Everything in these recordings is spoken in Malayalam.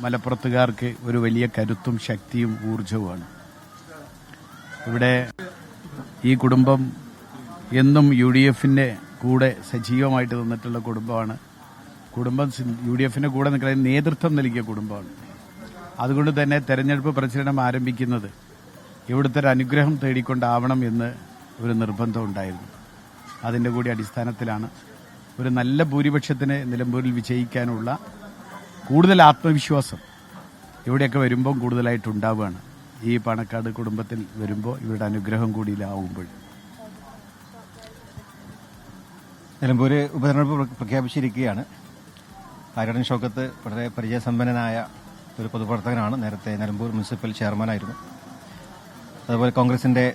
മലപ്പുറത്തുകാർക്ക് ഒരു വലിയ കരുത്തും ശക്തിയും ഊർജവുമാണ്. ഇവിടെ ഈ കുടുംബം എന്നും യു ഡി എഫിന്റെ കൂടെ സജീവമായിട്ട് നിന്നിട്ടുള്ള കുടുംബമാണ്. കുടുംബം യു ഡി എഫിന്റെ കൂടെ നിൽക്കുന്ന നേതൃത്വം നൽകിയ കുടുംബമാണ്. അതുകൊണ്ട് തന്നെ തെരഞ്ഞെടുപ്പ് പ്രചരണം ആരംഭിക്കുന്നത് ഇവിടുത്തെ ഒരു അനുഗ്രഹം തേടിക്കൊണ്ടാവണം എന്ന് ഒരു നിർബന്ധം ഉണ്ടായിരുന്നു. അതിന്റെ കൂടി അടിസ്ഥാനത്തിലാണ് ഒരു നല്ല ഭൂരിപക്ഷത്തിന് നിലമ്പൂരിൽ വിജയിക്കാനുള്ള കൂടുതൽ ആത്മവിശ്വാസം ഇവിടെയൊക്കെ വരുമ്പോൾ കൂടുതലായിട്ട് ഉണ്ടാവുകയാണ് ഈ പണക്കാട് കുടുംബത്തിൽ വരുമ്പോൾ ഇവരുടെ അനുഗ്രഹം കൂടിയിലാവുമ്പോൾ. നിലമ്പൂര് ഉപതെരഞ്ഞെടുപ്പ് പ്ര- പ്രഖ്യാപിച്ചിരിക്കുകയാണ്. ആര്യടൻ ഷോക്കത്ത് വളരെ പരിചയസമ്പന്നനായ ഒരു പൊതുപ്രവർത്തകനാണ്. നേരത്തെ നിലമ്പൂർ മുനിസിപ്പൽ ചെയർമാനായിരുന്നു. അതുപോലെ കോൺഗ്രസിന്റെ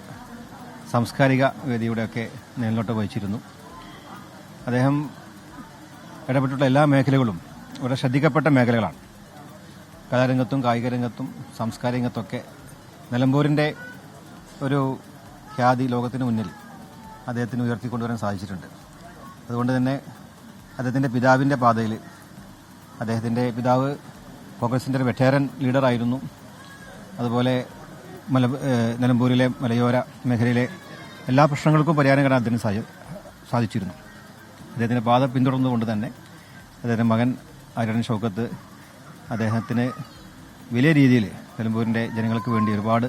സാംസ്കാരിക വേദിയുടെയൊക്കെ മേൽനോട്ട് വഹിച്ചിരുന്നു. അദ്ദേഹം ഇടപെട്ടിട്ടുള്ള എല്ലാ മേഖലകളും വളരെ ശ്രദ്ധിക്കപ്പെട്ട മേഖലകളാണ്. കലാരംഗത്തും കായിക രംഗത്തും സാംസ്കാരിക രംഗത്തൊക്കെ നിലമ്പൂരിന്റെ ഒരു ഖ്യാതി ലോകത്തിന് മുന്നിൽ അദ്ദേഹത്തിന് ഉയർത്തിക്കൊണ്ടുവരാൻ സാധിച്ചിട്ടുണ്ട്. അതുകൊണ്ട് തന്നെ അദ്ദേഹത്തിന്റെ പിതാവിന്റെ പാതയിൽ അദ്ദേഹത്തിന്റെ പിതാവ് കോൺഗ്രസിന്റെ ഒരു വെറ്റേറൻ ലീഡറായിരുന്നു അതുപോലെ മല നിലമ്പൂരിലെ മലയോര മേഖലയിലെ എല്ലാ പ്രശ്നങ്ങൾക്കും പരിഹാരം കാണാൻ അദ്ദേഹത്തിന് സാധി- സാധിച്ചിരുന്നു. അദ്ദേഹത്തിന്റെ പാത പിന്തുടർന്നുകൊണ്ട് തന്നെ അദ്ദേഹത്തിന്റെ മകൻ ആര്യൻ ഷൗക്കത്ത് അദ്ദേഹത്തിന് വലിയ രീതിയിൽ നിലമ്പൂരിന്റെ ജനങ്ങൾക്ക് വേണ്ടി ഒരുപാട്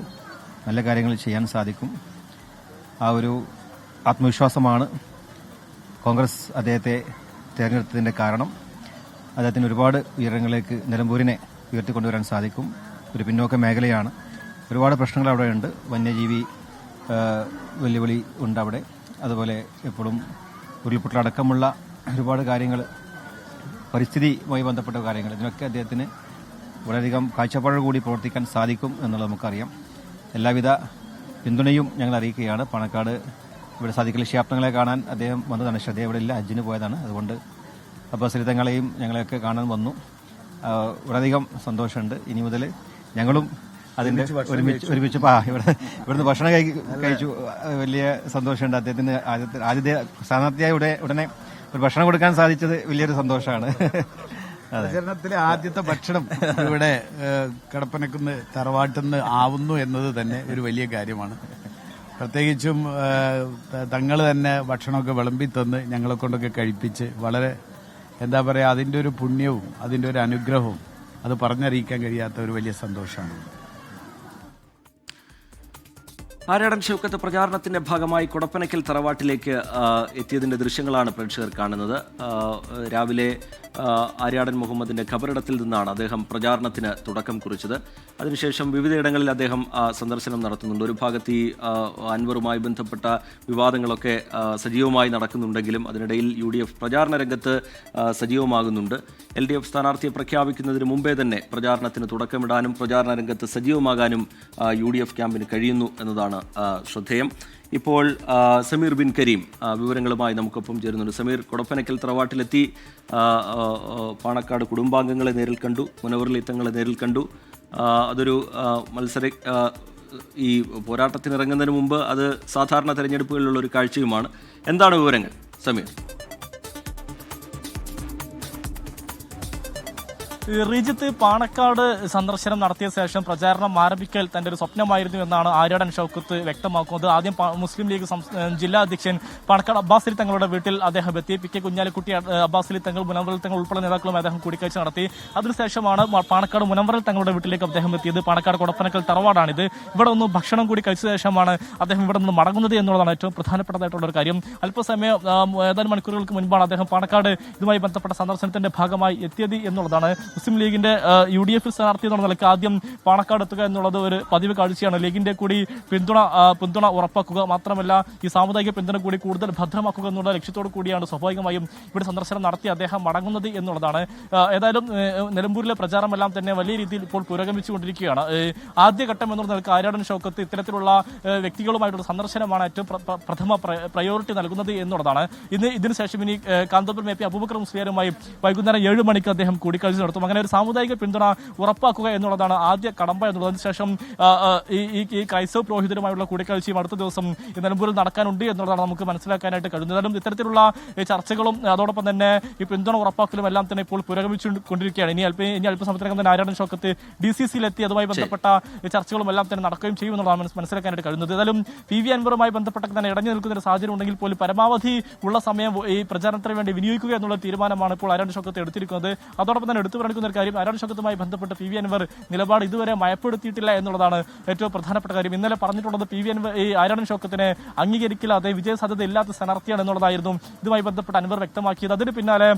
നല്ല കാര്യങ്ങൾ ചെയ്യാൻ സാധിക്കും. ആ ഒരു ആത്മവിശ്വാസമാണ് കോൺഗ്രസ് അദ്ദേഹത്തെ തിരഞ്ഞെടുത്തതിന്റെ കാരണം. അദ്ദേഹത്തിന് ഒരുപാട് ഉയരങ്ങളിലേക്ക് നിലമ്പൂരിനെ ഉയർത്തിക്കൊണ്ടുവരാൻ സാധിക്കും. ഒരു പിന്നോക്ക മേഖലയാണ്. ഒരുപാട് പ്രശ്നങ്ങൾ അവിടെ ഉണ്ട്. വന്യജീവി വെല്ലുവിളി ഉണ്ട് അവിടെ. അതുപോലെ എപ്പോഴും ഉരുൾപൊട്ടലടക്കമുള്ള ഒരുപാട് കാര്യങ്ങൾ പരിസ്ഥിതിയുമായി ബന്ധപ്പെട്ട കാര്യങ്ങൾ. ഇതിനൊക്കെ അദ്ദേഹത്തിന് വളരെയധികം കാഴ്ചപ്പാടോട് കൂടി പ്രവർത്തിക്കാൻ സാധിക്കും എന്നുള്ളത് നമുക്കറിയാം. എല്ലാവിധ പിന്തുണയും ഞങ്ങൾ അറിയിക്കുകയാണ്. പണക്കാട് ഇവിടെ സാധിക്കൽ ക്ഷേത്രങ്ങളെ കാണാൻ അദ്ദേഹം വന്നതാണ്. ശ്രദ്ധ ഇവിടെ ഇല്ല. ഹജ്ജിന് പോയതാണ്. അതുകൊണ്ട് തങ്ങളെയും ഞങ്ങളെയൊക്കെ കാണാൻ വന്നു. വളരെയധികം സന്തോഷമുണ്ട്. ഇനി മുതൽ ഞങ്ങളും അതിന്റെ ഒരുമിച്ച് ഒരുമിച്ച് ആ ഇവിടെ ഇവിടുന്ന് ഭക്ഷണം കഴി- കഴിച്ചു. വലിയ സന്തോഷമുണ്ട്. അദ്ദേഹത്തിന് ആദ്യത്തെ ആദ്യത്തെ സ്ഥാനാർത്ഥിയായ ഉടനെ ഒരു ഭക്ഷണം കൊടുക്കാൻ സാധിച്ചത് വലിയൊരു സന്തോഷമാണ്. പ്രചരണത്തിലെ ആദ്യത്തെ ഭക്ഷണം ഇവിടെ കടപ്പനക്കുന്ന് തറവാട്ടിന്ന് ആവുന്നു എന്നത് തന്നെ ഒരു വലിയ കാര്യമാണ്. പ്രത്യേകിച്ചും തങ്ങൾ തന്നെ ഭക്ഷണമൊക്കെ വിളമ്പി തന്ന് ഞങ്ങളെ കൊണ്ടൊക്കെ കഴിപ്പിച്ച് വളരെ എന്താ പറയുക അതിന്റെ ഒരു പുണ്യവും അതിന്റെ ഒരു അനുഗ്രഹവും അത് പറഞ്ഞറിയിക്കാൻ കഴിയാത്ത ഒരു വലിയ സന്തോഷമാണ്. ആരാടൻ ഷൗക്കത്ത് പ്രചാരണത്തിന്റെ ഭാഗമായി കൊടപ്പനക്കൽ തറവാട്ടിലേക്ക് എത്തിയതിന്റെ ദൃശ്യങ്ങളാണ് പ്രേക്ഷകർ കാണുന്നത്. രാവിലെ ആര്യാടൻ മുഹമ്മദിന്റെ ഖബറിടത്തിൽ നിന്നാണ് അദ്ദേഹം പ്രചാരണത്തിന് തുടക്കം കുറിച്ചത്. അതിനുശേഷം വിവിധയിടങ്ങളിൽ അദ്ദേഹം സന്ദർശനം നടത്തുന്നുണ്ട്. ഒരു ഭാഗത്ത് ഈ അൻവറുമായി ബന്ധപ്പെട്ട വിവാദങ്ങളൊക്കെ സജീവമായി നടക്കുന്നുണ്ടെങ്കിലും അതിനിടയിൽ യു ഡി എഫ് പ്രചാരണ രംഗത്ത് സജീവമാകുന്നുണ്ട്. എൽ ഡി എഫ് സ്ഥാനാർത്ഥിയെ പ്രഖ്യാപിക്കുന്നതിന് മുമ്പേ തന്നെ പ്രചാരണത്തിന് തുടക്കമിടാനും പ്രചാരണ രംഗത്ത് സജീവമാകാനും യു ഡി എഫ് ക്യാമ്പിന് കഴിയുന്നു എന്നതാണ് ആ, ശ്രദ്ധേയം. ഇപ്പോൾ സമീർ ബിൻ കരീം വിവരങ്ങളുമായി നമുക്കൊപ്പം ചേരുന്നുണ്ട്. സമീർ കൊടപ്പനക്കൽ തറവാട്ടിലെത്തി പാണക്കാട് കുടുംബാംഗങ്ങളെ നേരിൽ കണ്ടു മുനവറിലിത്തങ്ങളെ നേരിൽ കണ്ടു. അതൊരു മത്സര ഈ പോരാട്ടത്തിനിറങ്ങുന്നതിന് മുമ്പ് അത് സാധാരണ തെരഞ്ഞെടുപ്പുകളിലുള്ള ഒരു കാഴ്ചയുമാണ്. എന്താണ് വിവരങ്ങൾ സമീർ? റീജിത്ത് പാണക്കാട് സന്ദർശനം നടത്തിയ ശേഷം പ്രചാരണം ആരംഭിക്കൽ തന്റെ ഒരു സ്വപ്നമായിരുന്നു എന്നാണ് ആര്യാടൻ ഷൗക്കത്ത് വ്യക്തമാക്കുന്നത്. ആദ്യം മുസ്ലിം ലീഗ് ജില്ലാ അധ്യക്ഷൻ പാണക്കാട് അബ്ബാസ് അലി തങ്ങളുടെ വീട്ടിൽ അദ്ദേഹം എത്തി. പി കെ കുഞ്ഞാലിക്കുട്ടി അബ്ബാസ് അലി തങ്ങൾ മുനവറൽ തങ്ങൾ ഉൾപ്പെടെ നേതാക്കളും അദ്ദേഹം കൂടിക്കാഴ്ച നടത്തി. അതിനുശേഷമാണ് പാണക്കാട് മുനവറൽ തങ്ങളുടെ വീട്ടിലേക്ക് അദ്ദേഹം എത്തിയത്. പാണക്കാട് കൊടപ്പനക്കൽ തറവാടാണിത്. ഇവിടെ ഒന്ന് ഭക്ഷണം കൂടി കഴിച്ച ശേഷമാണ് അദ്ദേഹം ഇവിടെ നിന്ന് മടങ്ങുന്നത് എന്നുള്ളതാണ് ഏറ്റവും പ്രധാനപ്പെട്ടതായിട്ടുള്ള ഒരു കാര്യം. അല്പസമയം ഏതാനും മണിക്കൂറുകൾക്ക് മുൻപാണ് അദ്ദേഹം പാണക്കാട് ഇതുമായി ബന്ധപ്പെട്ട സന്ദർശനത്തിന്റെ ഭാഗമായി എത്തിയത് എന്നുള്ളതാണ് മുസ്ലിം ലീഗിന്റെ യു ഡി എഫ് സ്ഥാനാർത്ഥി എന്നുള്ള നിലയ്ക്ക് ആദ്യം പാണക്കാട് എത്തുക എന്നുള്ളത് ഒരു പതിവ് കാഴ്ചയാണ്. ലീഗിന്റെ കൂടി പിന്തുണ പിന്തുണ ഉറപ്പാക്കുക മാത്രമല്ല ഈ സാമുദായിക പിന്തുണ കൂടി കൂടുതൽ ഭദ്രമാക്കുക എന്നുള്ള ലക്ഷ്യത്തോടു കൂടിയാണ് സ്വാഭാവികമായും ഇവിടെ സന്ദർശനം നടത്തി അദ്ദേഹം മടങ്ങുന്നത് എന്നുള്ളതാണ്. ഏതായാലും നിലമ്പൂരിലെ പ്രചാരമെല്ലാം തന്നെ വലിയ രീതിയിൽ ഇപ്പോൾ പുരോഗമിച്ചുകൊണ്ടിരിക്കുകയാണ്. ആദ്യഘട്ടം എന്നുള്ള നിലയ്ക്ക് ആര്യാടൻ ഷൗക്കത്ത് ഇത്തരത്തിലുള്ള വ്യക്തികളുമായിട്ടുള്ള സന്ദർശനമാണ് ഏറ്റവും പ്ര- പ്ര- പ്രഥമ പ്രയ- പ്രയോറിറ്റി നൽകുന്നത് എന്നുള്ളതാണ്. ഇന്ന് ഇതിനുശേഷം ഇനി കാന്തപുരം എ പി അബൂബക്കർ മുസ്ലിയാരുമായി വൈകുന്നേരം ഏഴ് മണിക്ക് അദ്ദേഹം കൂടിക്കാഴ്ച നടത്തും. എന്നുള്ളതും അങ്ങനെ ഒരു സാമുദായിക പിന്തുണ ഉറപ്പാക്കുക എന്നുള്ളതാണ് ആദ്യ കടമ്പ എന്നുള്ളതിന് ശേഷം ഈ ഈ- ക്രൈസ്തവ പുരോഹിതരുമായുള്ള കൂടിക്കാഴ്ചയും അടുത്ത ദിവസം നിലമ്പൂരിൽ നടക്കാനുണ്ട് എന്നുള്ളതാണ് നമുക്ക് മനസ്സിലാക്കാനായിട്ട് കഴിയുന്നത്. ഏതായാലും ഇത്തരത്തിലുള്ള ചർച്ചകളും അതോടൊപ്പം തന്നെ ഈ പിന്തുണ ഉറപ്പാക്കലും എല്ലാം തന്നെ ഇപ്പോൾ പുരോഗമിച്ചുകൊണ്ടിരിക്കുകയാണ്. ഇനി അല്പം ഇനി അല്പസമയത്തിനകം തന്നെ ആരാടൻ ഷോക്കത്ത് ഡി സി സിയിലെത്തി അതുമായി ബന്ധപ്പെട്ട ചർച്ചകളും എല്ലാം തന്നെ നടക്കുകയും ചെയ്യും എന്നുള്ളതാണ് മനസ്സ് മനസ്സിലാക്കാനായിട്ട് കഴിയുന്നത്. ഏതായാലും പി വി അൻവറുമായി ബന്ധപ്പെട്ട തന്നെ ഇടഞ്ഞു നിൽക്കുന്ന ഒരു സാഹചര്യം ഉണ്ടെങ്കിൽ പോലും പരമാവധി ഉള്ള സമയം ഈ പ്രചാരണത്തിന് വേണ്ടി വിനിയോഗിക്കുക എന്നുള്ള തീരുമാനമാണ് ഇപ്പോൾ ആരാടൻ ഷോക്കത്ത് എടുത്തിരിക്കുന്നത്. അതോടൊപ്പം തന്നെ എടുത്തു പറയുന്ന ഒരു കാര്യം ആരാടൻ ഷോക്കത്തുമായി ബന്ധപ്പെട്ട് പി വി അൻവർ നിലപാട് ഇതുവരെ മയപ്പെടുത്തിയിട്ടില്ല എന്നുള്ളതാണ് ഏറ്റവും പ്രധാനപ്പെട്ട കാര്യം. ഇന്നലെ പറഞ്ഞിട്ടുള്ളത് പി വി അൻവർ ഈ ആരാടൻ ശോക്കത്തിനെ അംഗീകരിക്കില്ല അതേ വിജയ സാധ്യത ഇല്ലാത്ത സ്ഥാനാർത്ഥിയാണ് എന്നുള്ളതായിരുന്നു ഇതുമായി ബന്ധപ്പെട്ട് അൻവർ വ്യക്തമാക്കിയത്. അതിന് പിന്നാലെ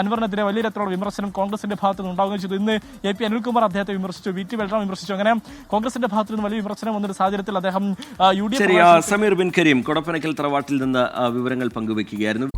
അൻവറിനെതിരെ വലിയ തരത്തിലുള്ള വിമർശനം കോൺഗ്രസിന്റെ ഭാഗത്ത് നിന്ന് ഉണ്ടാവുകയും ചെയ്തു. ഇന്ന് എ പി അനിൽകുമാർ അദ്ദേഹത്തെ വിമർശിച്ചു വി ടി ബൽറാം വിമർശിച്ചു. അങ്ങനെ കോൺഗ്രസിന്റെ ഭാഗത്ത് നിന്ന് വലിയ വിമർശനം വന്നൊരു സാഹചര്യത്തിൽ അദ്ദേഹം U D F Sameer bin Kareem Kodappanakkal തറവാട്ടിൽ നിന്ന് വിവരങ്ങൾ പങ്കുവെക്കുകയായിരുന്നു.